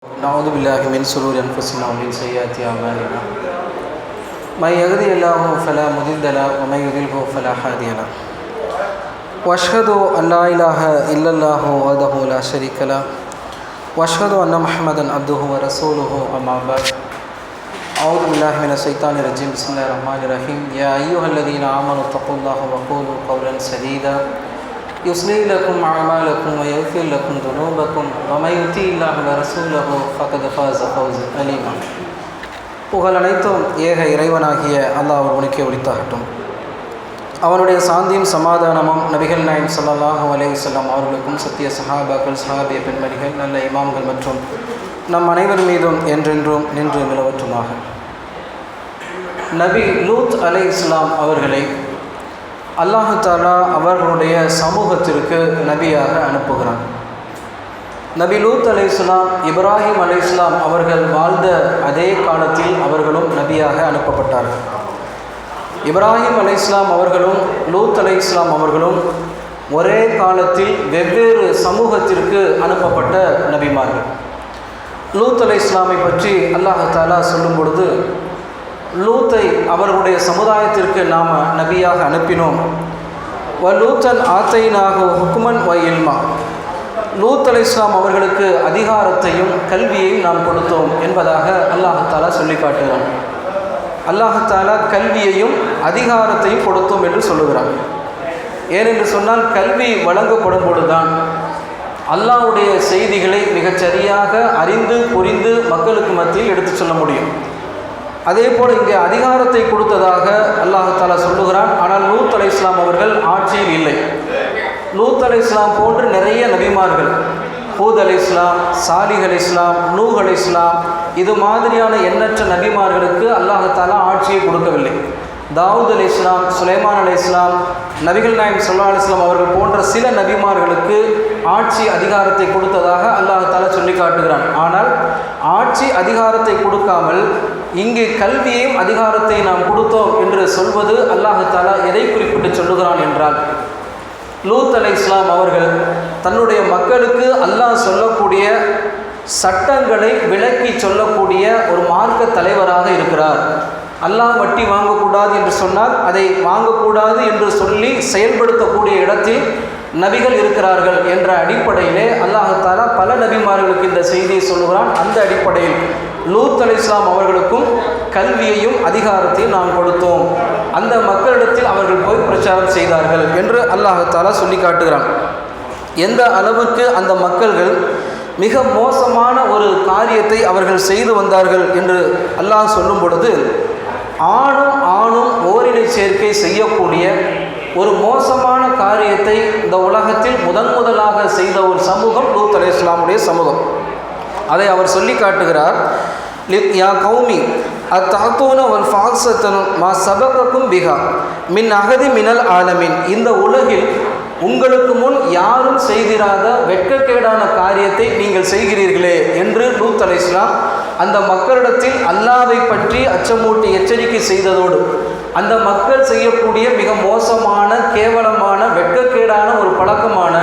نعوذ بالله من شرور أنفسنا ومن سيئات أعمالنا. من يهده الله فلا مضل له ومن يضلله فلا هادي له. وأشهد أن لا إله إلا الله وحده لا شريك له. وأشهد أن محمدا عبده ورسوله أما بعد. أعوذ بالله من الشيطان الرجيم. بسم الله الرحمن الرحيم. يا أيها الذين آمنوا اتقوا الله وقولوا قولا سديدا. يصلح لكم أعمالكم ويغفر لكم ذنوبكم ومن يطع الله ورسوله فقد فاز فوزا أليما புகழ் அனைத்தும் ஏக இறைவனாகிய அல்லாஹ் ஒருவனுக்கே ஒளித்தாகட்டும் அவனுடைய சாந்தியும் சமாதானமும் நபிகள் நாயம் ஸல்லல்லாஹு அலைஹி வஸல்லம் அவர்களுக்கும் சத்திய சஹாபாக்கள் சஹாபிய பெண்மணிகள் நல்ல இமாம்கள் மற்றும் நம் அனைவர் மீதும் என்றென்றும் நின்று நிலவற்றுமாக நபி லூத் அலை இஸ்லாம் அவர்களை அல்லாஹு தாலா அவர்களுடைய சமூகத்திற்கு நபியாக அனுப்புகிறான். நபி லூத் அலை இஸ்லாம் இப்ராஹிம் அலை இஸ்லாம் அவர்கள் வாழ்ந்த அதே காலத்தில் அவர்களும் நபியாக அனுப்பப்பட்டார்கள். இப்ராஹிம் அலை இஸ்லாம் அவர்களும் லூத் அலை இஸ்லாம் அவர்களும் ஒரே காலத்தில் வெவ்வேறு சமூகத்திற்கு அனுப்பப்பட்ட நபிமார்கள். லூத் அலை இஸ்லாமை பற்றி அல்லாஹாலா சொல்லும் பொழுது லூத்தை அவர்களுடைய சமுதாயத்திற்கு நாம் நபியாக அனுப்பினோம். வ லூத்தன் ஆத்தையினாக ஹுக்குமன் வ இல்மா. லூத் அலை இஸ்லாம் அவர்களுக்கு அதிகாரத்தையும் கல்வியையும் நாம் கொடுத்தோம் என்பதாக அல்லாஹாலா சொல்லி காட்டுகிறான். அல்லாஹாலா கல்வியையும் அதிகாரத்தையும் கொடுத்தோம் என்று சொல்லுகிறான். ஏனென்று சொன்னால் கல்வி வழங்கப்படும் பொழுதுதான் அல்லாஹ்வுடைய செய்திகளை மிகச்சரியாக அறிந்து புரிந்து மக்களுக்கு மத்தியில் எடுத்து சொல்ல முடியும். அதே போல் இங்கே அதிகாரத்தை கொடுத்ததாக அல்லாஹாலா சொல்லுகிறான். ஆனால் லூத் அலை இஸ்லாம் அவர்கள் ஆட்சியில் இல்லை. லூத் அலை இஸ்லாம் போன்று நிறைய நபிமார்கள் ஹூத் அலை இஸ்லாம் சாலிஹ் அலை இஸ்லாம் நூஹ் அலை இஸ்லாம் இது மாதிரியான எண்ணற்ற நபிமார்களுக்கு அல்லாஹாலா ஆட்சியை கொடுக்கவில்லை. தாவூத் அலி இஸ்லாம் சுலைமான் அலி இஸ்லாம் நபிகள் நாயம் சொல்லா அலிஸ்லாம் அவர்கள் போன்ற சில நபிமார்களுக்கு ஆட்சி அதிகாரத்தை கொடுத்ததாக அல்லாஹாலா சொல்லி காட்டுகிறான். ஆனால் ஆட்சி அதிகாரத்தை கொடுக்காமல் இங்கு கல்வியையும் அதிகாரத்தை நாம் கொடுத்தோம் என்று சொல்வது அல்லாஹாலா எதை குறிப்பிட்டு சொல்லுகிறான் என்றால் லூத் அலை இஸ்லாம் அவர்கள் தன்னுடைய மக்களுக்கு அல்லாஹ் சொல்லக்கூடிய சட்டங்களை விளக்கி சொல்லக்கூடிய ஒரு மார்க்க தலைவராக இருக்கிறார். அல்லாஹ் வட்டி வாங்கக்கூடாது என்று சொன்னால் அதை வாங்கக்கூடாது என்று சொல்லி செயல்படுத்தக்கூடிய இடத்தில் நபிகள் இருக்கிறார்கள் என்ற அடிப்படையிலே அல்லாஹாலா பல நபிமார்களுக்கு இந்த செய்தியை சொல்லுகிறான். அந்த அடிப்படையில் லூத் அலி இஸ்லாம் அவர்களுக்கும் கல்வியையும் அதிகாரத்தையும் நாம் கொடுத்தோம். அந்த மக்களிடத்தில் அவர்கள் போய் பிரச்சாரம் செய்தார்கள் என்று அல்லாஹாலா சொல்லி காட்டுகிறான். எந்த அளவுக்கு அந்த மக்கள்கள் மிக மோசமான ஒரு காரியத்தை அவர்கள் செய்து வந்தார்கள் என்று அல்லாஹ் சொல்லும் பொழுது ஆணும் ஆணும் ஓரினை சேர்க்கை செய்யக்கூடிய ஒரு மோசமான காரியத்தை இந்த உலகத்தில் முதன் முதலாக செய்த ஒரு சமூகம் லூத் அலி இஸ்லாமுடைய சமூகம். அதை அவர் சொல்லி காட்டுகிறார். யா கௌமி அத்தாத்தூன ஒரு ஃபாக்சத்தனும் மா சபகக்கும் பிகா மின் அகதி மினல் ஆலமின். இந்த உலகில் உங்களுக்கு முன் யாரும் செய்திராத வெட்கக்கேடான காரியத்தை நீங்கள் செய்கிறீர்களே என்று லூத் அலை இஸ்லாம் அந்த மக்களிடத்தில் அல்லாவை பற்றி அச்சமூட்டி எச்சரிக்கை செய்ததோடு அந்த மக்கள் செய்யக்கூடிய மிக மோசமான கேவலமான வெட்கக்கேடான ஒரு பழக்கமான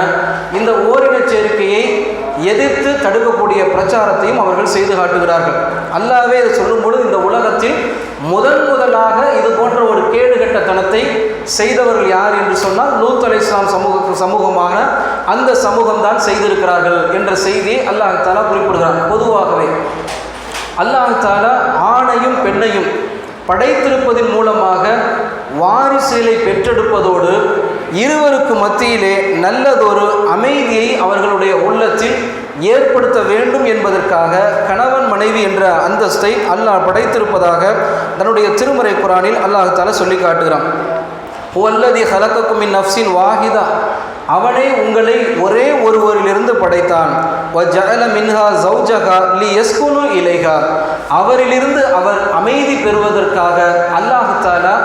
இந்த ஓரினச் சேர்க்கையை எதிர்த்து தடுக்கக்கூடிய பிரச்சாரத்தையும் அவர்கள் செய்து காட்டுகிறார்கள். அல்லாவே இதை சொல்லும்பொழுது இந்த உலகத்தில் முதன் முதலாக இது போன்ற ஒரு கேடுகட்டத்தனத்தை செய்தவர்கள் யார் என்று சொன்னால் லூத் அலி இஸ்லாம் சமூக சமூகமான அந்த சமூகம்தான் செய்திருக்கிறார்கள் என்ற செய்தியை அல்லாஹ் தாலா குறிப்பிடுகிறார் பொதுவாகவே அல்லாஹ் தாலா ஆணையும் பெண்ணையும் படைத்திருப்பதன் மூலமாக வாரிசுகளை பெற்றெடுப்பதோடு இருவருக்கு மத்தியிலே நல்லதொரு அமைதியை அவர்களுடைய உள்ளத்தில் ஏற்படுத்த வேண்டும் என்பதற்காக கணவன் மனைவி என்ற அந்தஸ்தை அல்லாஹ் படைத்திருப்பதாக தன்னுடைய திருமறை குரானில் அல்லாஹ் தால சொல்லி காட்டுகிறான் ஒல்லதி ஹலக்கக்கும் இன் நப்சின் வாஹிதா அவனே உங்களை ஒரே ஒருவரிலிருந்து படைத்தான் ஜஅல மின்ஹா ஜௌஜகா லி எஸ்குனு இலைஹா அவரிலிருந்து அவர் அமைதி பெறுவதற்காக அல்லாஹாலா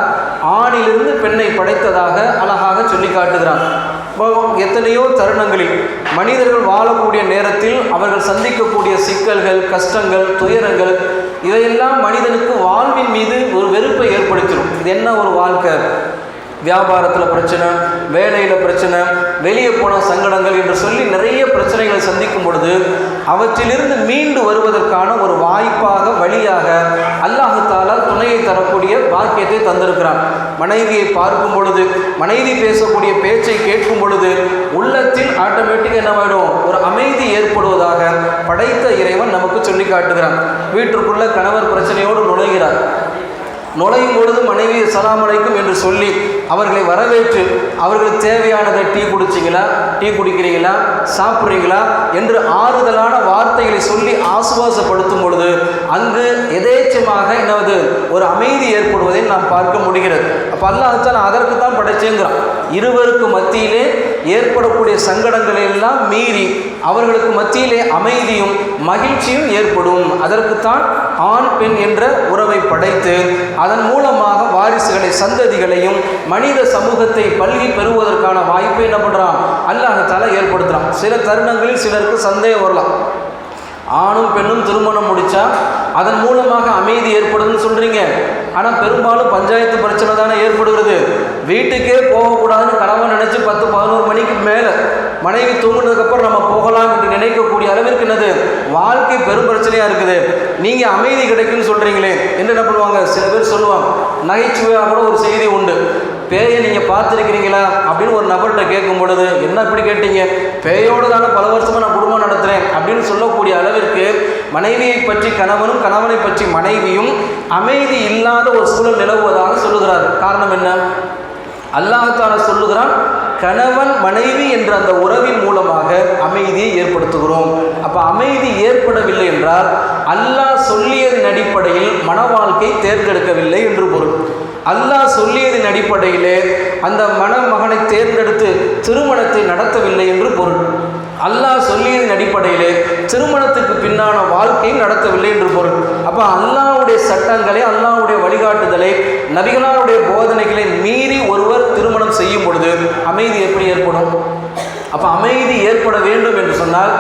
ஆணிலிருந்து பெண்ணை படைத்ததாக அழகாக சொல்லி காட்டுகிறான் எத்தனையோ தருணங்களில் மனிதர்கள் வாழக்கூடிய நேரத்தில் அவர்கள் சந்திக்கக்கூடிய சிக்கல்கள் கஷ்டங்கள் துயரங்கள் இதையெல்லாம் மனிதனுக்கு வாழ்வின் மீது ஒரு வெறுப்பை ஏற்படுத்திடும் இது என்ன ஒரு வாழ்க்கை வியாபாரத்தில் பிரச்சனை வேலையில் பிரச்சனை வெளியே போன சங்கடங்கள் என்று சொல்லி நிறைய பிரச்சனைகளை சந்திக்கும் பொழுது அவற்றிலிருந்து மீண்டு வருவதற்கான ஒரு வாய்ப்பாக வழியாக அல்லாஹு துணையை தரக்கூடிய பாக்கியத்தை தந்திருக்கிறான் மனைவியை பார்க்கும் பொழுது மனைவி பேசக்கூடிய பேச்சை கேட்கும் பொழுது உள்ளத்தில் ஆட்டோமேட்டிக்காக என்னவாயிடும் ஒரு அமைதி ஏற்படுவதாக படைத்த இறைவன் நமக்கு சொல்லி காட்டுகிறான் வீட்டிற்குள்ள கணவர் பிரச்சனையோடு நுழைகிறார். நுழையும் பொழுது மனைவி சலாம் அலைக்கும் என்று சொல்லி அவர்களை வரவேற்று அவர்களுக்கு தேவையானதை டீ குடிச்சிங்களா டீ குடிக்கிறீங்களா சாப்பிட்றீங்களா என்று ஆறுதலான வார்த்தைகளை சொல்லி ஆசுவாசப்படுத்தும் பொழுது அங்கு எதேச்சமாக என்னது ஒரு அமைதி ஏற்படுவதை நாம் பார்க்க முடிகிறது. அப்போ அல்லாஹால அதற்கு தான் படைச்சேங்கிறான். இருவருக்கு மத்தியிலே ஏற்படக்கூடிய சங்கடங்களை எல்லாம் மீறி அவர்களுக்கு மத்தியிலே அமைதியும் மகிழ்ச்சியும் ஏற்படும். அதற்குத்தான் ஆண் பெண் என்ற உறவை படைத்து அதன் மூலமாக வாரிசுகளை சந்ததிகளையும் மனித சமூகத்தை பல்கி பெறுவதற்கான வாய்ப்பை என்ன பண்ணுறான் அல்லாஹால ஏற்படுத்துகிறான் சில தருணங்களில் சிலருக்கு சந்தேகம் வரலாம். ஆணும் பெண்ணும் திருமணம் முடித்தா அதன் மூலமாக அமைதி ஏற்படுதுன்னு சொல்கிறீங்க ஆனால் பெரும்பாலும் பஞ்சாயத்து பிரச்சனை தானே ஏற்படுகிறது. வீட்டுக்கே போகக்கூடாதுன்னு கணவன் நினச்சி பத்து பதினோரு மணிக்கு மேலே மனைவி தூங்குனதுக்கப்புறம் நம்ம போகலாம் என்று நினைக்கக்கூடிய அளவிற்கு என்னது? வாழ்க்கை பெரும் பிரச்சனையாக இருக்குது. நீங்கள் அமைதி கிடைக்குன்னு சொல்கிறீங்களே என்று என்ன பண்ணுவாங்க? சில பேர் சொல்லுவாங்க நகைச்சுவையாக கூட ஒரு செய்தி உண்டு. பேயை நீங்கள் பார்த்துருக்கிறீங்களா? அப்படின்னு ஒரு நபர்கிட்ட கேட்கும் பொழுது என்ன இப்படி கேட்டீங்க? பேயோடு தானே பல வருஷமாக நான் குடும்பம் நடத்துகிறேன் அப்படின்னு சொல்லக்கூடிய அளவிற்கு மனைவியை பற்றி கணவனும் கணவனை பற்றி மனைவியும் அமைதி இல்லாத ஒரு சூழல் நிலவுவதாக சொல்லுகிறார். காரணம் என்ன? அல்லாஹால சொல்லுகிறான் கணவன் மனைவி என்ற அந்த உறவின் மூலமாக அமைதியை ஏற்படுத்துகிறோம். அப்போ அமைதி ஏற்படவில்லை என்றால் அல்லாஹ் சொல்லியதன் அடிப்படையில் மன வாழ்க்கை தேர்ந்தெடுக்கவில்லை என்று பொருள். அல்லாஹ் சொல்லியதன் அடிப்படையிலே அந்த மணமகனை தேர்ந்தெடுத்து திருமணத்தை நடத்தவில்லை என்று பொருள். அல்லாஹ் சொல்லியதன் அடிப்படையிலே திருமணத்துக்கு பின்னான வாழ்க்கையும் நடத்தவில்லை என்று பொருள். அப்போ அல்லாஹ்வுடைய சட்டங்களை அல்லாஹ்வுடைய வழிகாட்டுதலை நபிகளாருடைய போதனைகளை மீறி ஒருவர் திருமணம் செய்யும் பொழுது அமைதி எப்படி ஏற்படும்? அப்போ அமைதி ஏற்பட வேண்டும் என்று சொன்னால்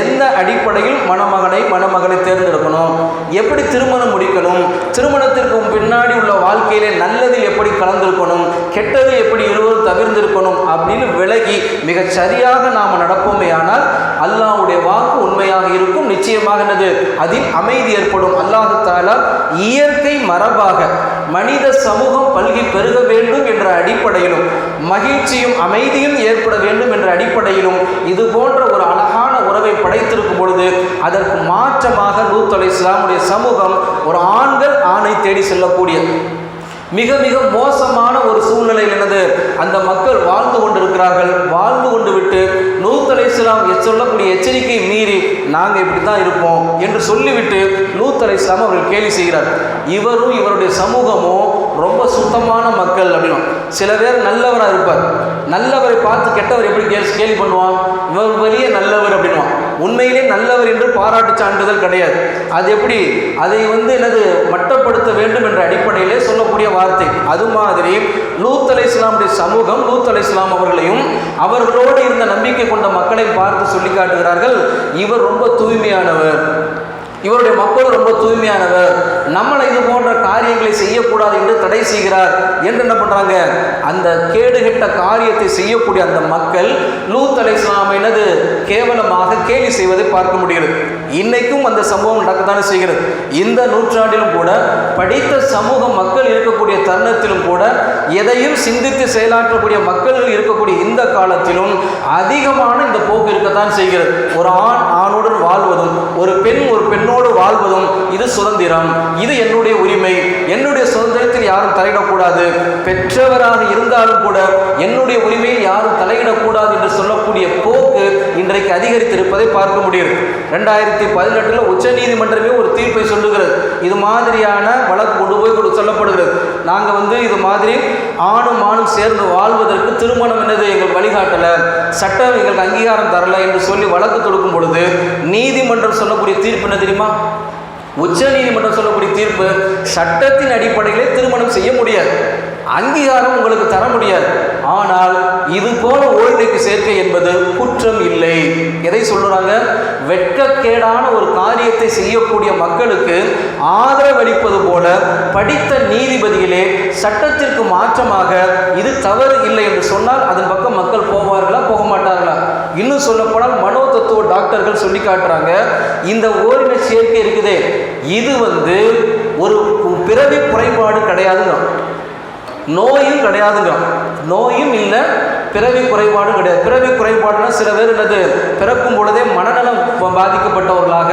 எந்த அடிப்படையில் மணமகனை மணமகனை தேர்ந்தெடுக்கணும்? எப்படி திருமணம் முடிக்கணும்? திருமணத்திற்கு பின்னாடி உள்ள வாழ்க்கையிலே நல்லதில் எப்படி கலந்திருக்கணும்? கெட்டது எப்படி இருவரும் தவிர்ந்திருக்கணும்? அப்படின்னு விலகி மிக சரியாக நாம் நடப்போமே ஆனால் அல்லாஹ்வுடைய வாக்கு உண்மையாக இருக்கும். நிச்சயமாக என்னது? அதில் அமைதி ஏற்படும். அல்லாஹு தாலா இயற்கை மரபாக மனித சமூகம் பல்கி பெருக வேண்டும் என்ற அடிப்படையிலும் மகிழ்ச்சியும் அமைதியும் ஏற்பட வேண்டும் என்ற அடிப்படையிலும் இது போன்ற ஒரு அழகான உறவை படைத்திருக்கும் பொழுது அதற்கு மாற்றமாக லூத் அலை இஸ்லாமுடைய சமூகம் ஒரு ஆண்கள் ஆணை தேடி செல்லக்கூடியது மிக மிக மோசமான ஒரு சூழ்நிலையில் என்னது அந்த மக்கள் வாழ்ந்து கொண்டிருக்கிறார்கள். வாழ்ந்து கொண்டு விட்டு நூத்தலை இஸ்லாம் சொல்லக்கூடிய எச்சரிக்கையை மீறி நாங்கள் இப்படி தான் இருப்போம் என்று சொல்லிவிட்டு நூத்தலை இஸ்லாம் அவர்கள் கேலி செய்கிறார். இவரும் இவருடைய சமூகமும் ரொம்ப சுத்தமான மக்கள் அப்படின்னா சில பேர் நல்லவராக இருப்பார். நல்லவரை பார்த்து கெட்டவர் எப்படி கேள்வி கேலி பண்ணுவான்? இவர் பெரிய நல்லவர் அப்படின்வான் உண்மையிலே நல்லவர் என்று பாராட்டு சான்றிதழ் கிடையாது. அது எப்படி? அதை வந்து எனது மட்டப்படுத்த வேண்டும் என்ற அடிப்படையிலே சொல்லக்கூடிய வார்த்தை. அது மாதிரி லூத் அலை இஸ்லாமுடைய சமூகம் லூத் அலை இஸ்லாம் அவர்களையும் அவர்களோடு இருந்த நம்பிக்கை கொண்ட மக்களை பார்த்து சொல்லி காட்டுகிறார்கள். இவர் ரொம்ப தூய்மையானவர். இவருடைய மக்கள் ரொம்ப தூய்மையானவர். நம்மளை இது போன்ற காரியங்களை செய்யக்கூடாது என்று தடை செய்கிறார். என்று என்ன பண்ணுறாங்க அந்த கேடுகெட்ட காரியத்தை செய்யக்கூடிய அந்த மக்கள் லூத் அலை என்னது? கேவலமாக கேலி செய்வதை பார்க்க முடிகிறது. இன்னைக்கும் அந்த சம்பவம் நடக்கத்தானே செய்கிறது. இந்த நூற்றாண்டிலும் கூட படித்த சமூக மக்கள் இருக்கக்கூடிய தருணத்திலும் கூட எதையும் சிந்தித்து செயலாற்றக்கூடிய மக்கள் இருக்கக்கூடிய இந்த காலத்திலும் அதிகமான இந்த போக்கு இருக்கத்தான் செய்கிறது. ஒரு ஆண் ஆணுடன் வாழ்வதும் ஒரு பெண் ஒரு பெண் என்னோடு வாழ்வதும் இது சுதந்திரம். இது என்னுடைய உரிமை. என்னுடைய சுதந்திரத்தில் யாரும் தலையிடக்கூடாது. பெற்றவராக இருந்தாலும் கூட என்னுடைய உரிமையில் யாரும் தலையிடக்கூடாது என்று சொல்லக்கூடிய போக்கு இன்றைக்கு அதிகரித்திருப்பதை பார்க்க முடியும் ரெண்டாயிரத்தி பதினெட்டில் உச்ச நீதிமன்றமே ஒரு தீர்ப்பை சொல்லுகிறது. இது மாதிரியான வழக்கு கொண்டு போய் சொல்லப்படுகிறது. நாங்கள் வந்து இது மாதிரி ஆணும் ஆணும் சேர்ந்து வாழ்வதற்கு திருமணம் என்னது எங்கள் வழிகாட்டலை. சட்டம் எங்களுக்கு அங்கீகாரம் தரல என்று சொல்லி வழக்கு தொடுக்கும் பொழுது நீதிமன்றம் சொல்லக்கூடிய தீர்ப்பு என்ன தெரியுமா? உச்ச நீதிமன்றம் சொல்லக்கூடிய தீர்ப்பு சட்டத்தின் அடிப்படையிலே திருமணம் செய்ய முடியாது. அங்கீகாரம் உங்களுக்கு தர முடியாது. ஆனால் இது போல ஓய்வுக்கு சேர்க்கை என்பது குற்றம் இல்லை. எதை சொல்றாங்க வெட்கக்கேடான ஒரு காரியத்தை செய்யக்கூடிய மக்களுக்கு ஆதரவளிப்பது போல படித்த நீதிபதிகளே சட்டத்திற்கு மாற்றமாக இது தவறு இல்லை என்று சொன்னால் அதன் பக்கம் மக்கள் போவார்களா? போக மாட்டார்களா? இன்னும் சொல்லப்போனால் மனோ தத்துவ டாக்டர்கள் சொல்லி காட்டுறாங்க. இந்த ஓரின சேர்க்கை இருக்குதே. இது வந்து ஒரு பிறவி குறைபாடு கிடையாதுங்க. நோயும் கிடையாதுங்க. நோயும் இல்லை பிறவி குறைபாடும் கிடையாது. பிறவி குறைபாடுனா சில பேர் என்னது? பிறக்கும் பொழுதே மனநலம் பாதிக்கப்பட்டவர்களாக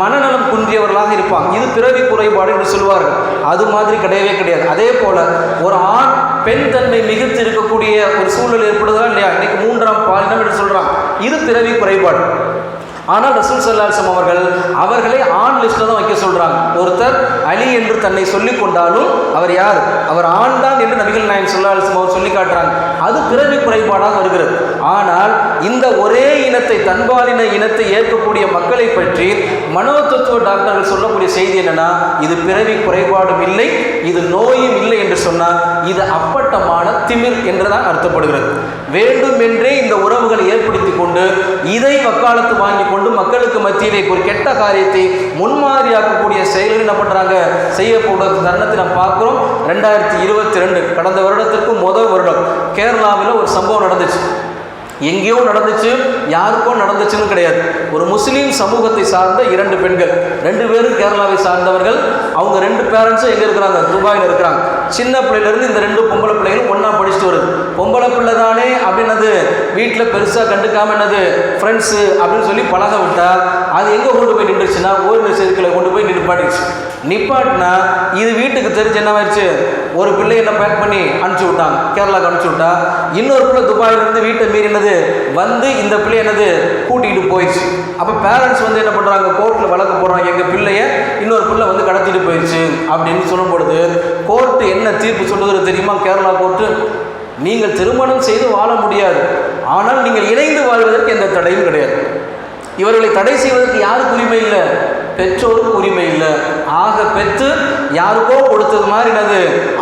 மனநலம் குன்றியவர்களாக இருப்பாங்க. இது பிறவி குறைபாடு என்று சொல்லுவார்கள். அது மாதிரி கிடையவே கிடையாது. அதே போல ஒரு ஆண் பெண் தன்மை மிகுத்து இருக்கக்கூடிய ஒரு சூழல் ஏற்படுதா இல்லையா? இன்னைக்கு மூன்றாம் பாலினம் என்று சொல்றாங்க. இது பிறவி குறைபாடு. ஆனால் ரசூல் சல்லாசம் அவர்கள் அவர்களை ஆண் லிஸ்ட்டில் தான் வைக்க சொல்றாங்க. ஒருத்தர் அலி என்று தன்னை சொல்லிக் கொண்டாலும் அவர் யார்? அவர் ஆண் தான் என்று நபிகள் நாயன் சொல்லாசம் அவர் சொல்லி காட்டுறாங்க. அது பிறவி குறைபாடாக வருகிறது. ஆனால் இந்த ஒரே இனத்தை தன்பாலின இனத்தை ஏற்கக்கூடிய மக்களை பற்றி மனோதத்துவ டாக்டர்கள் சொல்லக்கூடிய செய்தி என்னன்னா இது பிறவி குறைபாடும் இல்லை இது நோயும் இல்லை என்று சொன்னால் இது அப்பட்டமான திமிர் என்றுதான் அர்த்தப்படுகிறது. வேண்டுமென்றே இந்த உறவுகளை ஏற்படுத்தி கொண்டு இதை வக்காலத்து வாங்கி கொண்டு மக்களுக்கு மத்தியிலே ஒரு கெட்ட காரியத்தை முன்மாதிரியாக்கக்கூடிய செயல்கள் என்ன பண்றாங்க? செய்யக்கூடிய தருணத்தை நம்ம பார்க்குறோம். ரெண்டாயிரத்தி இருபத்தி ரெண்டு கடந்த வருடத்திற்கு முதல் வருடம் கேரளாவில் ஒரு சம்பவம் நடந்துச்சு. எங்கேயோ நடந்துச்சு யாருக்கோ நடந்துச்சுன்னு கிடையாது. ஒரு முஸ்லீம் சமூகத்தை சார்ந்த இரண்டு பெண்கள் ரெண்டு பேரும் கேரளாவை சார்ந்தவர்கள் அவங்க ரெண்டு பேரண்ட்ஸும் எங்கே இருக்கிறாங்க? துபாயில் இருக்கிறாங்க. சின்ன பிள்ளையிலேருந்து இந்த ரெண்டு பொம்பளை பிள்ளைகளும் ஒன்றா படிச்சுட்டு வருது. பொம்பளை பிள்ளை தானே அப்படின்னது வீட்டில் பெருசாக கண்டுக்காம என்னது ஃப்ரெண்ட்ஸு அப்படின்னு சொல்லி பழக விட்டால் அது எங்கே கொண்டு போய் நின்றுச்சுன்னா ஓய்வு சேர்க்கையில் கொண்டு போய் நிப்பாட்டிச்சு நிப்பாட்டினா இது வீட்டுக்கு தெரிஞ்சு என்ன ஆயிடுச்சு ஒரு பிள்ளை என்ன பேக் பண்ணி அனுப்பிச்சி விட்டாங்க. கேரளாவுக்கு அனுப்பிச்சு விட்டா இன்னொரு பிள்ளை துபாயிலிருந்து வீட்டை மீறினது என்னது? வந்து இந்த பிள்ளை என்னது? கூட்டிகிட்டு போயிடுச்சு. அப்போ பேரண்ட்ஸ் வந்து என்ன பண்ணுறாங்க கோர்ட்டில் வழக்கு போடுறாங்க. எங்கள் பிள்ளைய இன்னொரு பிள்ளை வந்து கடத்திட்டு போயிடுச்சு அப்படின்னு சொல்லும் பொழுது கோர்ட்டு என்ன தீர்ப்பு சொல்லுகிறது தெரியுமா? கேரளா கோர்ட்டு நீங்கள் திருமணம் செய்து வாழ முடியாது. ஆனால் நீங்கள் இணைந்து வாழ்வதற்கு எந்த தடையும் கிடையாது. இவர்களை தடை செய்வதற்கு யாருக்கு உரிமை இல்லை? பெற்றோருக்கு உரிமை இல்லை. ஆக பெற்று யாருக்கோ கொடுத்தது மாதிரி என்னது?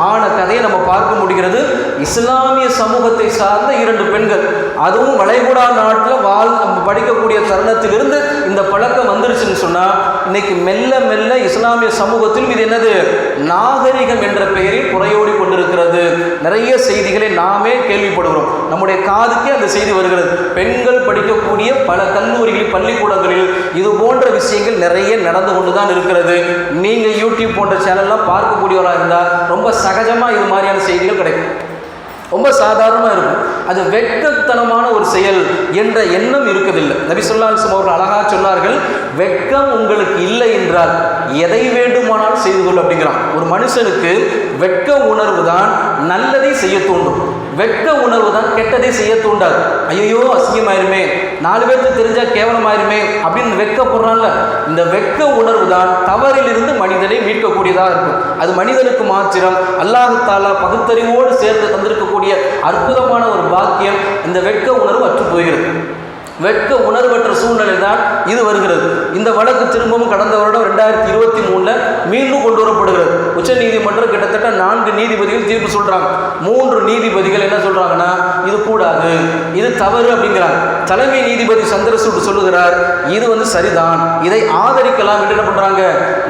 ஆன கதையை நம்ம பார்க்க முடிகிறது. இஸ்லாமிய சமூகத்தை சார்ந்த இரண்டு பெண்கள். அதுவும் வளைகுடா நாட்டில் வாழ் படிக்கக்கூடிய தருணத்திலிருந்து இந்த பழக்கம் வந்துருச்சுன்னு சொன்னால் இன்னைக்கு மெல்ல மெல்ல இஸ்லாமிய சமூகத்திலும் இது என்னது? நாகரிகம் என்ற பெயரில் குறையோடி கொண்டிருக்கிறது. நிறைய செய்திகளை நாமே கேள்விப்படுகிறோம். நம்முடைய காதுக்கே அந்த செய்தி வருகிறது. பெண்கள் படிக்கக்கூடிய பல கல்லூரிகளில் பள்ளிக்கூடங்களில் இது போன்ற விஷயங்கள் நிறைய நடந்து கொண்டு தான் இருக்கிறது. நீங்கள் யூடியூப் போன்ற சேனல்லாம் பார்க்கக்கூடியவராக இருந்தால் ரொம்ப சகஜமாக இது மாதிரியான செய்திகள் கிடைக்கும். ரொம்ப சாதாரணமாக இருக்கும். அது வெட்கத்தனமான ஒரு செயல் என்ற எண்ணம் இருக்கதில்லை. நபி சொல்லாசம் அவர்கள் அழகா சொன்னார்கள் வெட்கம் உங்களுக்கு இல்லை என்றால் எதை வேண்டுமானாலும் செய்து கொள் அப்படிங்கிறான். ஒரு மனுஷனுக்கு வெட்க உணர்வு தான் நல்லதை செய்ய தூண்டும். வெட்க உணர்வு தான் கெட்டதை செய்ய தூண்டாது. ஐயோ அசிங்கமாயிருமே. நாலு பேருக்கு தெரிஞ்சால் கேவலமாயிருமே அப்படின்னு வெட்கப்படுறான்ல. இந்த வெட்க உணர்வு தான் தவறிலிருந்து மனிதனை மீட்கக்கூடியதாக இருக்கும். அது மனிதனுக்கு மாத்திரம் அல்லாஹு பகுத்தறிவோடு சேர்ந்து தந்திருக்கக்கூடிய அற்புதமான ஒரு பாக்கியம் இந்த வெட்க உணர்வு அற்று போகிறது வெட்க உணர்வற்ற சூழ்நிலை தான் இது வருகிறது. இந்த வழக்கு திரும்பவும் கடந்த வருடம் ரெண்டாயிரத்தி இருபத்தி மூணில் மீண்டும் கொண்டு வரப்படுகிறது உச்சநீதிமன்றம் கிட்டத்தட்ட நான்கு நீதிபதிகள் தீர்ப்பு சொல்கிறாங்க மூன்று நீதிபதிகள் என்ன சொல்கிறாங்கன்னா இது கூடாது இது தவறு அப்படிங்கிறாங்க. தலைமை நீதிபதி சந்திரசூட் சொல்லுகிறார் இது வந்து சரிதான். இதை ஆதரிக்கலாம் என்று என்ன பண்ணுறாங்க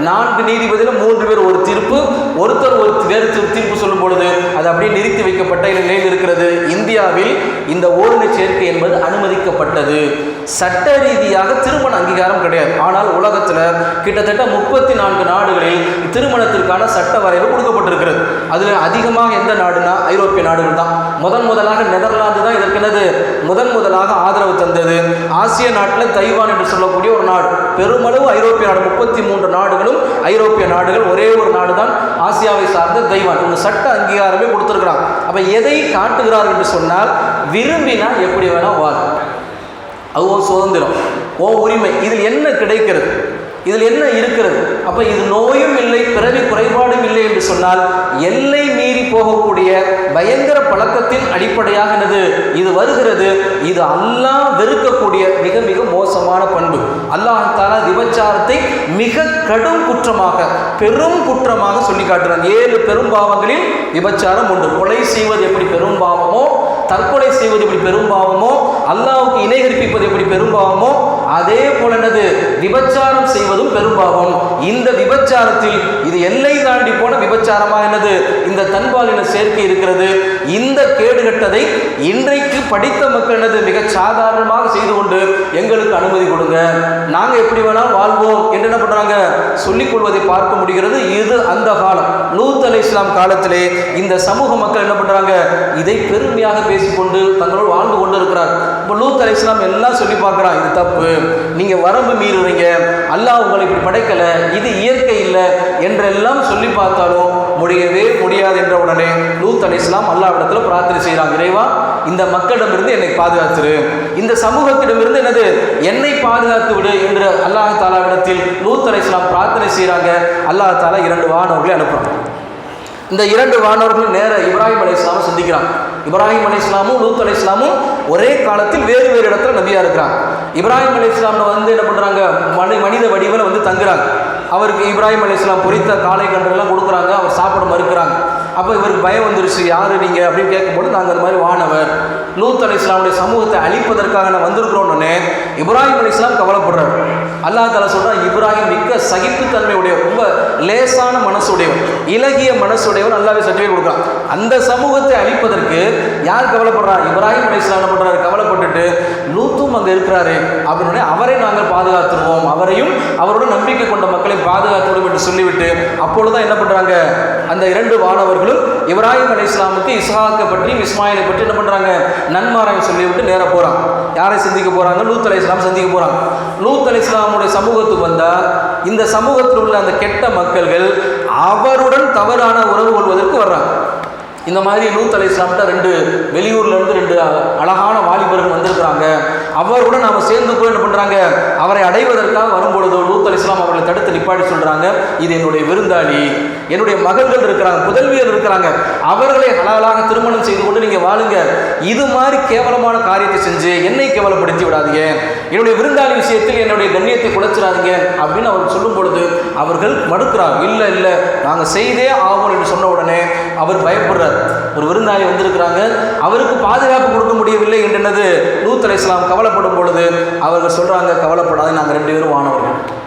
நான்கு நீதிபதியில் மூன்று பேர் ஒரு தீர்ப்பு ஒருத்தர் ஒரு வேறு தீர்ப்பு தீர்ப்பு சொல்லும் பொழுது அது அப்படியே நிறுத்தி வைக்கப்பட்ட நிலையில் இருக்கிறது. இந்தியாவில் இந்த ஓரின சேர்க்கை என்பது அனுமதிக்கப்பட்டது. சட்ட ரீதியாக திருமண அங்கீகாரம் கிடையாது. ஆனால் உலகத்தில் கிட்டத்தட்ட முப்பத்தி நான்கு நாடுகளில் திருமணத்திற்கான சட்ட வரைவு கொடுக்கப்பட்டிருக்கிறது. அதில் அதிகமாக எந்த நாடுனா ஐரோப்பிய நாடுகள் தான். முதன் முதலாக நெதர்லாந்து தான் இதற்கெனது முதன் முதலாக ஆதரவு தந்தது. ஆசிய நாட்டில் தைவான் என்று சொல்லக்கூடிய ஒரு நாடு. பெருமளவு ஐரோப்பிய நாடு. முப்பத்தி மூன்று நாடுகளும் ஐரோப்பிய நாடுகள் ஒரே ஒரு நாடு தான் ஆசியாவை சார்ந்த தைவான். இவங்க சட்ட அங்கீகாரமே கொடுத்துருக்குறாங்க. அப்போ எதை காட்டுகிறார் என்று சொன்னால் விரும்பினால் எப்படி வேணால் வாழ். அது ஓ சுதந்திரம். ஓ உரிமை. இதில் என்ன கிடைக்கிறது? இதில் என்ன இருக்கிறது? அப்போ இது நோயும் இல்லை பிறவி குறைபாடும் இல்லை என்று சொன்னால் எல்லை மீறி போகக்கூடிய பயங்கர பழக்கத்தின் அடிப்படையாக இது வருகிறது. இது அல்லாஹ் வெறுக்கக்கூடிய மிக மிக மோசமான பண்பு. அல்லாஹ் விபச்சாரத்தை மிக கடும் குற்றமாக பெரும் குற்றமாக சொல்லி காட்டுறான் ஏழு பெரும் பாவங்களில் விபச்சாரம் உண்டு. கொலை செய்வது எப்படி பெரும் பாவமோ தற்கொலை செய்வது எப்படி பெரும் பாவமோ? அல்லாஹ்வுக்கு இணை கற்பிப்பது எப்படி பெரும் பாவமோ? அதே போல என்னது? விபச்சாரம் செய்வதும் பெரும்பாகும். இந்த விபச்சாரத்தில் இது எல்லை தாண்டி போன விபச்சாரமா என்னது? இந்த தன்பாலின சேர்க்கை இருக்கிறது. இந்த கேடுகட்டதை இன்றைக்கு படித்த மக்கள் என்னது? மிக சாதாரணமாக செய்து கொண்டு எங்களுக்கு அனுமதி கொடுங்க. நாங்கள் எப்படி வேணாலும் வாழ்வோம் என்று என்ன பண்றாங்க? சொல்லிக் கொள்வதை பார்க்க முடிகிறது. இது அந்த காலம். நூத்தலை அலை இஸ்லாம் காலத்திலே இந்த சமூக மக்கள் என்ன பண்றாங்க? இதை பெருமையாக பேசிக்கொண்டு தங்களோடு வாழ்ந்து கொண்டு இருக்கிறார் இப்போ லூத் அலை இஸ்லாம் எல்லாம் சொல்லி பார்க்குறான் இது தப்பு. நீங்கள் வரம்பு மீறுறீங்க அல்லாஹ் உங்களை இப்படி படைக்கலை இது இயற்கை இல்லை என்றெல்லாம் சொல்லி பார்த்தாலும் முடியவே முடியாது என்ற உடனே லூத் அலை இஸ்லாம் அல்லாவிடத்துல பிரார்த்தனை செய்கிறாங்க இறைவா இந்த மக்களிடமிருந்து என்னை பாதுகாத்துரு. இந்த சமூகத்திடமிருந்து என்னது? என்னை பாதுகாத்து விடு என்று அல்லாஹ் தாலாவிடத்தில் லூத் அலை இஸ்லாம் பிரார்த்தனை செய்கிறாங்க. அல்லாஹ் தாலா இரண்டு வானவர்களை அனுப்புறாங்க இந்த இரண்டு வானவர்கள் நேர இப்ராஹிம் அலி இஸ்லாமை சந்திக்கிறாங்க இப்ராஹிம் அலை இஸ்லாமும் லூத் அலி இஸ்லாமும் ஒரே காலத்தில் வேறு வேறு இடத்துல நபியாக இருக்கிறாங்க. இப்ராஹிம் அலி இஸ்லாமில் வந்து என்ன பண்ணுறாங்க மனி மனித வடிவில் வந்து தங்குறாங்க. அவருக்கு இப்ராஹிம் அலி இஸ்லாம் பொறித்த காளை கன்றுலாம் கொடுக்குறாங்க. அவர் சாப்பிட மறுக்கிறாங்க. அப்போ இவருக்கு பயம் வந்துருச்சு யார் நீங்கள் அப்படின்னு கேட்கும்போது நாங்கள் அந்த மாதிரி வானவர். லூத் அலி இஸ்லாமுடைய சமூகத்தை அழிப்பதற்காக நான் வந்திருக்கிறோன்னு இப்ராஹிம் அலி இஸ்லாம் கவலைப்படுறார். அல்லாஹ் தாலா சொல்றான் இப்ராஹிம் மிக்க சகிப்புத்தன்மையுடைய ரொம்ப லேசான மனசுடையவன் இலகிய மனசுடையவன் நல்லாவே சர்டிஃபிகேட் கொடுக்குறான். அந்த சமூகத்தை அழிப்பதற்கு யார் கவலைப்படுறா? இப்ராஹிம் அலி இஸ்லாம் என்ன கவலைப்பட்டுட்டு லூத்தும் அங்கே இருக்கிறாரு. அப்படின்னு அவரை நாங்கள் பாதுகாத்துருவோம். அவரையும் அவரோட நம்பிக்கை கொண்ட மக்களை பாதுகாத்துவிடும் என்று சொல்லிவிட்டு அப்பொழுதுதான் என்ன பண்ணுறாங்க அந்த இரண்டு வானவர்களும் இப்ராஹிம் அலி இஸ்லாமுக்கு இஸ்ஹாக்கை பற்றி இஸ்மாயிலை பற்றி என்ன பண்றாங்க? நன்மாராயம் சொல்லிவிட்டு நேராக போகிறான் யாரை சந்திக்க போறாங்க? லூத் அலி இஸ்லாம் சந்திக்க போகிறாங்க லூத் அலி இஸ்லாமுடைய சமூகத்துக்கு வந்தால் இந்த சமூகத்தில் உள்ள அந்த கெட்ட மக்கள்கள் அவருடன் தவறான உறவு கொள்வதற்கு வர்றாங்க. இந்த மாதிரி லூத் சாப்பிட்ட ரெண்டு வெளியூர்லேருந்து ரெண்டு அழகான வாலிபர்கள் வந்திருக்கிறாங்க. அவருடன் நாம் சேர்ந்து போய் என்ன பண்ணுறாங்க அவரை அடைவதற்காக வரும்பொழுது லூத் இஸ்லாம் அவர்களை தடுத்து நிப்பாடி சொல்கிறாங்க இது என்னுடைய விருந்தாளி என்னுடைய மகள்கள் இருக்கிறாங்க புதல்வியர் இருக்கிறாங்க. அவர்களை ஹலாலாக திருமணம் செய்து கொண்டு நீங்கள் வாழுங்க. இது மாதிரி கேவலமான காரியத்தை செஞ்சு என்னை கேவலப்படுத்தி விடாதீங்க. என்னுடைய விருந்தாளி விஷயத்தில் என்னுடைய கண்ணியத்தை குலைச்சிடாதீங்க அப்படின்னு அவர் சொல்லும் பொழுது அவர்கள் மறுக்கிறாங்க இல்லை இல்லை நாங்கள் செய்தே ஆகும் என்று சொன்ன உடனே அவர் பயப்படுறார். ஒரு விருந்தாளி வந்திருக்கிறாங்க. அவருக்கு பாதுகாப்பு கொடுக்க முடியவில்லை என்றது லூத் அலை இஸ்லாம் கவலைப்படும் பொழுது அவர்கள் சொல்றாங்க கவலைப்படாது நாங்கள் ரெண்டு பேரும் வானவர்கள்.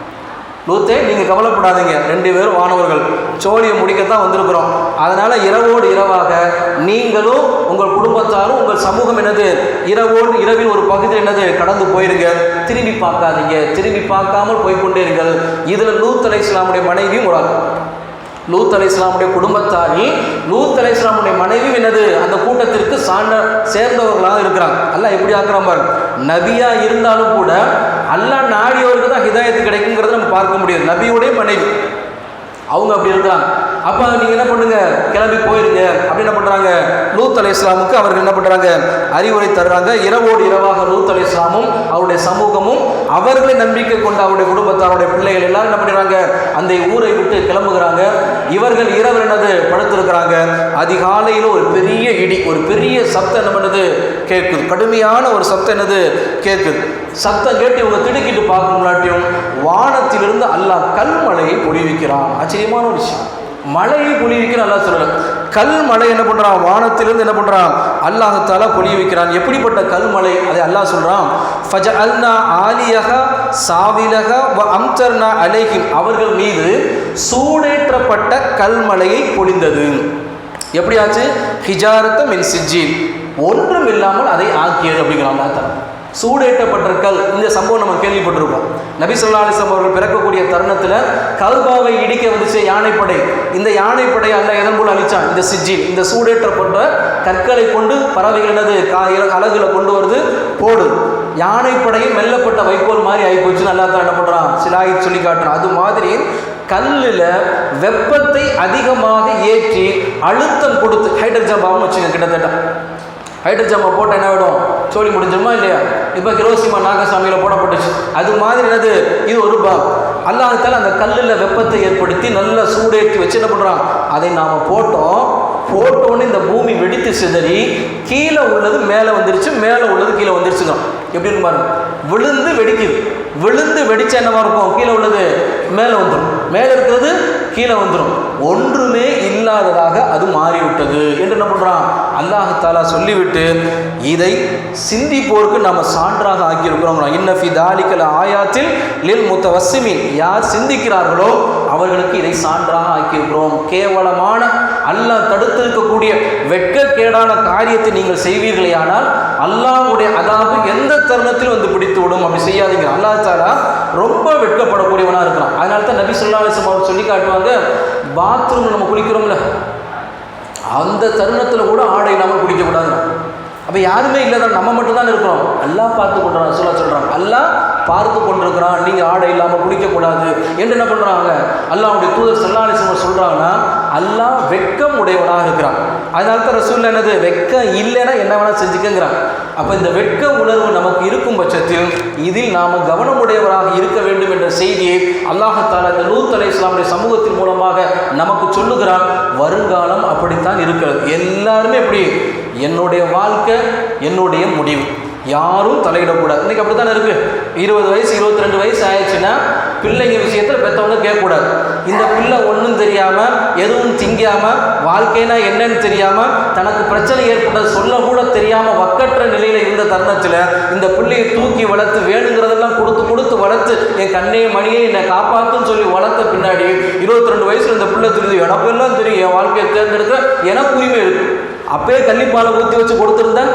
லூத்தே நீங்கள் கவலைப்படாதீங்க ரெண்டு பேரும் வானவர்கள். சோழியை முடிக்கத்தான் வந்திருக்கிறோம். அதனால இரவோடு இரவாக நீங்களும் உங்கள் குடும்பத்தாரும் உங்கள் சமூகம் என்னது? இரவோடு இரவில் ஒரு பகுதியில் என்னது? கடந்து போயிருங்க. திரும்பி பார்க்காதீங்க. திரும்பி பார்க்காமல் போய்க்கொண்டே இருங்கள். இதில் லூத் அலை இஸ்லாமுடைய மனைவியும் ஒரு லூத் அலை இஸ்லாமுடைய குடும்பத்தாரி லூத் அலை இஸ்லாமுடைய மனைவி என்னது? அந்த கூட்டத்திற்கு சார்ந்த சேர்ந்தவர்களாக இருக்கிறாங்க. அல்ல எப்படி ஆக்குறான் பாருங்க நபியா இருந்தாலும் கூட அல்லா நாடியவருக்கு தான் ஹிதாயத்து கிடைக்குங்கிறத நம்ம பார்க்க முடியாது. நபியுடைய மனைவி. அவங்க அப்படி இருக்கிறாங்க. அப்போ நீங்கள் என்ன பண்ணுங்க? கிளம்பி போயிருங்க. அப்படி என்ன பண்ணுறாங்க லூத் அலை இஸ்லாமுக்கு அவர்கள் என்ன பண்ணுறாங்க அறிவுரை தர்றாங்க. இரவோடு இரவாக லூத் அலை இஸ்லாமும் அவருடைய சமூகமும் அவர்களை நம்பிக்கை கொண்ட அவருடைய குடும்பத்தாருடைய பிள்ளைகள் எல்லாரும் என்ன பண்ணுறாங்க அந்த ஊரை விட்டு கிளம்புகிறாங்க. இவர்கள் இரவு என்னது? படுத்திருக்கிறாங்க. அதிகாலையில் ஒரு பெரிய இடி ஒரு பெரிய சத்தம் என்ன பண்ணுது? கேட்குது. கடுமையான ஒரு சத்தம் என்னது? கேட்குது. சத்தம் கேட்டு இவங்க திடுக்கிட்டு பார்க்க முன்னாட்டியும் வானத்திலிருந்து அல்லாஹ் கல்மழையை பொழிவிக்கிறான். ஆச்சரியமான ஒரு விஷயம். மழையை பொழிவிக்கிற அல்லா சொல்கிறார் கல் மழை என்ன பண்ணுறான் வானத்திலிருந்து என்ன பண்றான்? அல்லாஹத்தால பொழிய வைக்கிறான். எப்படிப்பட்ட கல்மழை அதை அல்லாஹ் சொல்கிறான் ஃபஜ அல்னா ஆலியக சாவிலக வ அம்தர்னா அலைஹிம். அவர்கள் மீது சூடேற்றப்பட்ட கல்மலையை பொழிந்தது. எப்படியாச்சு? ஹிஜாரத்த மின் சிஜின் ஒன்றும் இல்லாமல் அதை ஆக்கியது அப்படிங்கிறான் அல்லாஹ் சூடேற்றப்பட்ட கல் இந்த சம்பவம் நம்ம கேள்விப்பட்டிருக்கோம். நபி சொல்லா அலிஸ்லாம் அவர்கள் பிறக்கக்கூடிய தருணத்தில் கல்பாவை இடிக்க வந்துச்சு யானைப்படை. இந்த யானைப்படை அல்ல எதன் போல் அழிச்சான்? இந்த சிஜி இந்த சூடேற்றப்பட்ட கற்களை கொண்டு பறவைகள் என்னது? கா அழகுல கொண்டு வருது போடு யானைப்படையும் மெல்லப்பட்ட வைக்கோல் மாதிரி ஆகி போச்சு நல்லா தான் என்ன பண்ணுறான் சிலாயி சொல்லி காட்டுறான். அது மாதிரி கல்லில் வெப்பத்தை அதிகமாக ஏற்றி அழுத்தம் கொடுத்து ஹைட்ரஜன் பாம்பு வச்சுங்க கிட்டத்தட்ட. ஹைட்ரஜன் போட்டால் என்ன ஆகிடும் சோழி முடிஞ்சிருமா இல்லையா? இப்போ கிரோசிமா நாகசாமியில் போடப்பட்டுச்சு. அது மாதிரி என்னது? இது ஒரு பாம். அல்லாஹால அந்த கல்லில் வெப்பத்தை ஏற்படுத்தி நல்ல சூடேற்றி வச்சு என்ன பண்ணுறான் அதை நாம் போட்டோம். போட்டோன்னு இந்த பூமி வெடித்து சிதறி கீழே உள்ளது மேலே வந்துருச்சு மேலே உள்ளது கீழே வந்துருச்சுதான் எப்படின்னு பாருங்க? விழுந்து வெடிக்குது. விழுந்து வெடிச்ச என்னவா இருக்கும்? கீழே உள்ளது மேலே வந்துடும் மேலே இருக்கிறது கீழே வந்துடும் ஒன்றுமே இல்லாததாக அது மாறிவிட்டது. என்று என்ன பண்ணுறான் அல்லாஹ் தாலா சொல்லிவிட்டு இதை சிந்திப்போருக்கு நம்ம சான்றாக ஆக்கியிருக்கிறோம். இன்னஃபி தாலிக்கல ஆயாத்தில் லில் முத்த யார் சிந்திக்கிறார்களோ அவர்களுக்கு இதை சான்றாக ஆக்கியிருக்கிறோம். கேவலமான அல்லாஹ் தடுத்திருக்கக்கூடிய வெட்கக்கேடான காரியத்தை நீங்கள் செய்வீர்களே ஆனால் அல்லாஹுடைய அதாவது எந்த தருணத்தில் வந்து பிடித்து விடும் அப்படி செய்யாதீங்க. அல்லாஹ் தாலா ரொம்ப வெட்கப்படக்கூடியவனாக இருக்கிறான். அதனால தான் நபி சொல்லா அவர் சொல்லி காட்டுவாங்க பாத்ரூம் நம்ம குளிக்கிறோம்ல. அந்த தருணத்தில் கூட ஆடை இல்லாமல் குடிக்கக்கூடாது அப்போ யாருமே இல்லை தான் நம்ம மட்டும் தான் இருக்கிறோம். எல்லாம் பார்த்து கொண்டுறான் சொல்ல சொல்கிறாங்க எல்லாம் பார்த்து கொண்டிருக்கிறான் நீங்கள் ஆடை இல்லாமல் குடிக்கக்கூடாது என்று என்ன பண்ணுறாங்க அல்லாவுடைய தூதர் சல்லாலிசம் சொல்கிறாங்கன்னா அல்லாஹ் வெட்கம் உடையவனாக இருக்கிறான். அதனால தான் ரசூல் என்னது? வெட்கம் இல்லைன்னா என்ன வேணால் செஞ்சுக்கங்கிறான். அப்போ இந்த வெட்க உணர்வு நமக்கு இருக்கும் பட்சத்தில் இதில் நாம் கவனமுடையவராக இருக்க வேண்டும் என்ற செய்தியை அல்லாஹத்தாலா இந்த லூத் அலை இஸ்லாமுடைய சமூகத்தின் மூலமாக நமக்கு சொல்லுகிறான். வருங்காலம் அப்படித்தான் இருக்கிறது. எல்லாருமே எப்படி? என்னுடைய வாழ்க்கை என்னுடைய முடிவு. யாரும் தலையிடக்கூடாது. இன்னைக்கு அப்படி தானே இருக்கு? இருபது வயசு இருபத்தி ரெண்டு வயசு ஆயிடுச்சுன்னா பிள்ளைங்க விஷயத்தில் பெற்றவங்க கேட்கக்கூடாது. இந்த பிள்ளை ஒன்றும் தெரியாமல் எதுவும் திங்காமல் வாழ்க்கைனா என்னன்னு தெரியாமல் தனக்கு பிரச்சனை ஏற்பட்டது சொல்ல கூட தெரியாமல் வக்கற்ற நிலையில் இருந்த தருணத்தில் இந்த பிள்ளையை தூக்கி வளர்த்து வேணுங்கிறதெல்லாம் கொடுத்து கொடுத்து வளர்த்து என் கண்ணே மணியை என்னை காப்பாற்றுன்னு சொல்லி வளர்த்த பின்னாடி இருபத்தி ரெண்டு வயசில் இந்த பிள்ளை தெரியுது. எனக்கு எல்லாம் தெரியும். என் வாழ்க்கையை தேர்ந்தெடுக்க எனக்கு உரிமை இருக்கு. அப்பயே கள்ளிப்பாலை ஊற்றி வச்சு கொடுத்துருந்தேன்.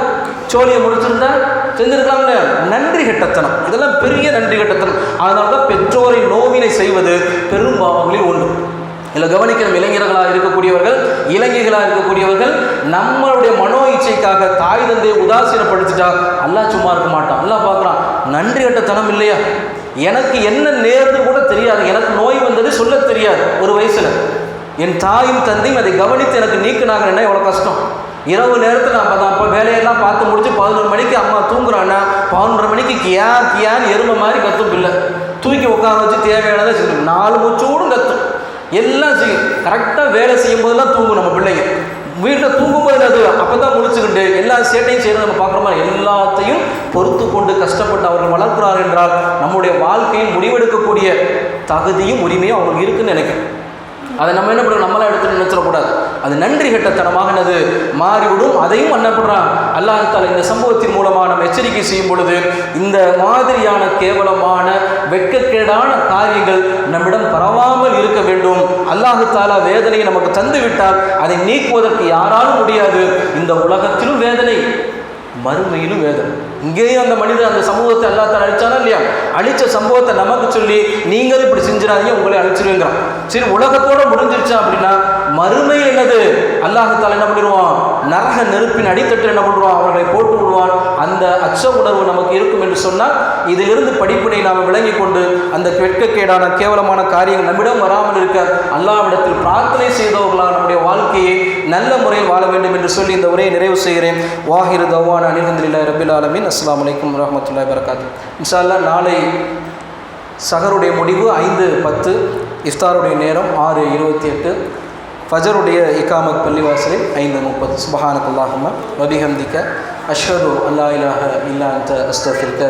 சோழியை முடிச்சிருந்தேன். செஞ்சிருக்கலாம்ல. நன்றி கெட்டத்தனம். இதெல்லாம் பெரிய நன்றி கெட்டத்தனம். அதனால தான் பெற்றோரை நோவினை செய்வது பெரும் பாவங்களில் ஒன்று. இதில் கவனிக்கிற இளைஞர்களாக இருக்கக்கூடியவர்கள் இளைஞர்களாக இருக்கக்கூடியவர்கள் நம்மளுடைய மனோ இச்சைக்காக தாய் தந்தையை உதாசீனப்படுத்திட்டா அல்லா சும்மா இருக்க மாட்டான். அல்லாஹ் பார்க்குறான் நன்றி கட்டத்தனம் இல்லையா? எனக்கு என்ன நேர்ந்து கூட தெரியாது. எனக்கு நோய் வந்தது சொல்ல தெரியாது. ஒரு வயசில். என் தாயும் தந்தையும் அதை கவனித்து எனக்கு நீக்கினாங்கன்னா எவ்வளோ கஷ்டம்? இரவு நேரத்தில் அப்போ தான் அப்போ வேலையெல்லாம் பார்த்து முடிச்சு பதினொரு மணிக்கு அம்மா தூங்குறான்னா பதினொன்றரை மணிக்கு கியா கியான்னு எருமை மாதிரி கத்தும் பிள்ளை. தூக்கி உட்கார வச்சு தேவையானதை செய்யணும். நாலு மூச்சோடும் கத்தும். எல்லாம் செய்யும். கரெக்டாக வேலை செய்யும் போதெல்லாம் தூங்கும் நம்ம பிள்ளைங்க. வீட்டில் தூங்கும்போது அது அப்போ தான் முடிச்சுக்கிட்டு எல்லா சேட்டையும் செய்யறது நம்ம பார்க்குற மாதிரி எல்லாத்தையும் பொறுத்து கொண்டு கஷ்டப்பட்டு அவர்கள் வளர்க்கிறார் என்றால் நம்முடைய வாழ்க்கையில் முடிவெடுக்கக்கூடிய தகுதியும் உரிமையும் அவங்களுக்கு இருக்குன்னு நினைக்கிறேன். அதை நம்ம என்ன பண்ணுறோம் நம்மளாம் எடுத்துட்டு நினைச்சிடக்கூடாது. அது நன்றி கெட்டத்தனமாக என்னது? மாறிவிடும். அதையும் என்ன பண்ணுறான் அல்லாஹால இந்த சம்பவத்தின் மூலமாக நம்ம எச்சரிக்கை செய்யும் பொழுது இந்த மாதிரியான கேவலமான வெட்கக்கேடான காரியங்கள் நம்மிடம் பரவாமல் இருக்க வேண்டும். அல்லாஹு தாலா வேதனையை நமக்கு தந்து விட்டால் அதை நீக்குவதற்கு யாராலும் முடியாது. இந்த உலகத்திலும் வேதனை மறுமையிலும் வேதனை. இங்கேயும் அந்த மனிதன் அந்த சமூகத்தை அல்லாத்தால அழிச்சானா இல்லையா? அழிச்ச சம்பவத்தை நமக்கு சொல்லி நீங்கள் இப்படி செஞ்சிடாதீங்க உங்களை அழிச்சிருங்கிறான் சரி உலகத்தோட முடிஞ்சிருச்சா அப்படின்னா மறுமையில் என்னது? அல்லாஹத்தால் என்ன பண்ணிடுவான்? நரக நெருப்பின் அடித்தட்டு என்ன பண்ணுவான் அவர்களை போட்டு விடுவான். அந்த அச்ச உணர்வு நமக்கு இருக்கும் என்று சொன்னால் இதிலிருந்து படிப்பினை நாம் விளங்கி கொண்டு அந்த வெட்கக்கேடான கேவலமான காரியங்கள் நம்மிடம் வராமல் இருக்க அல்லாவிடத்தில் பிரார்த்தனை செய்தவர்களாக நம்முடைய வாழ்க்கையை நல்ல முறையில் வாழ வேண்டும் என்று சொல்லி இந்த உரையை நிறைவு செய்கிறேன். வாஹிரு தவான் அனிருந்தில்லா ரபில் ஆலமின். அஸ்லாம் வலைக்கம் வரமத்துல்லா வரகாத்து இன்ஷால்லா நாளை சகருடைய முடிவு ஐந்து பத்து இஃப்தாருடைய நேரம் ஆறு இருபத்தி எட்டு ஃபஜருடைய இக்காமத் பள்ளிவாசலில் ஐந்து முப்பது. சுபஹானக்குல்லாஹம்ம. வபிஹந்திக்க அஷ்ஹது அல்லா இலாஹ இல்லா அந்த அஸ்தஃபிர்க